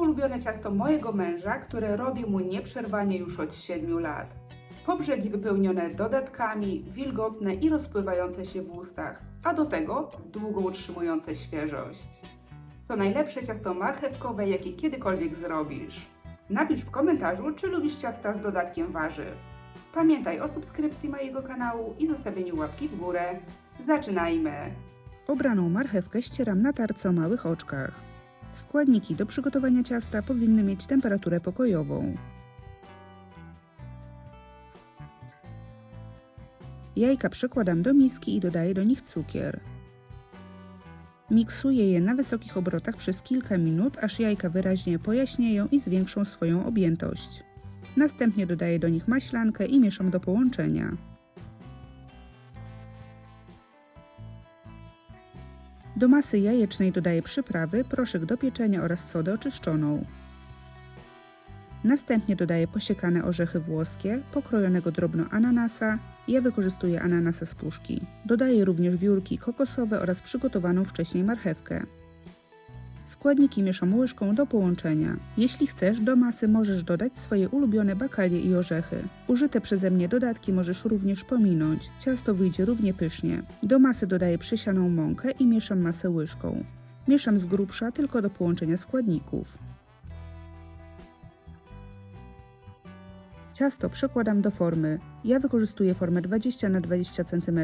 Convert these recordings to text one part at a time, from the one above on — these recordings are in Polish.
ulubione ciasto mojego męża, które robię mu nieprzerwanie już od 7 lat. Po brzegi wypełnione dodatkami, wilgotne i rozpływające się w ustach, a do tego długo utrzymujące świeżość. To najlepsze ciasto marchewkowe, jakie kiedykolwiek zrobisz. Napisz w komentarzu, czy lubisz ciasta z dodatkiem warzyw. Pamiętaj o subskrypcji mojego kanału i zostawieniu łapki w górę. Zaczynajmy! Obraną marchewkę ścieram na tarce o małych oczkach. Składniki do przygotowania ciasta powinny mieć temperaturę pokojową. Jajka przekładam do miski i dodaję do nich cukier. Miksuję je na wysokich obrotach przez kilka minut, aż jajka wyraźnie pojaśnieją i zwiększą swoją objętość. Następnie dodaję do nich maślankę i mieszam do połączenia. Do masy jajecznej dodaję przyprawy, proszek do pieczenia oraz sodę oczyszczoną. Następnie dodaję posiekane orzechy włoskie, pokrojonego drobno ananasa. Ja wykorzystuję ananasa z puszki. Dodaję również wiórki kokosowe oraz przygotowaną wcześniej marchewkę. Składniki mieszam łyżką do połączenia. Jeśli chcesz, do masy możesz dodać swoje ulubione bakalie i orzechy. Użyte przeze mnie dodatki możesz również pominąć. Ciasto wyjdzie równie pysznie. Do masy dodaję przesianą mąkę i mieszam masę łyżką. Mieszam z grubsza tylko do połączenia składników. Ciasto przekładam do formy. Ja wykorzystuję formę 20 na 20 cm.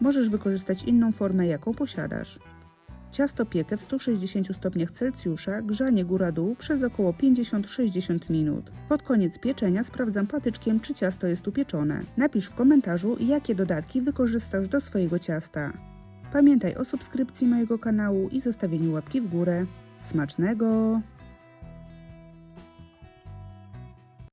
Możesz wykorzystać inną formę, jaką posiadasz. Ciasto piekę w 160 stopniach Celsjusza, grzanie góra-dół przez około 50-60 minut. Pod koniec pieczenia sprawdzam patyczkiem, czy ciasto jest upieczone. Napisz w komentarzu, jakie dodatki wykorzystasz do swojego ciasta. Pamiętaj o subskrypcji mojego kanału i zostawieniu łapki w górę. Smacznego!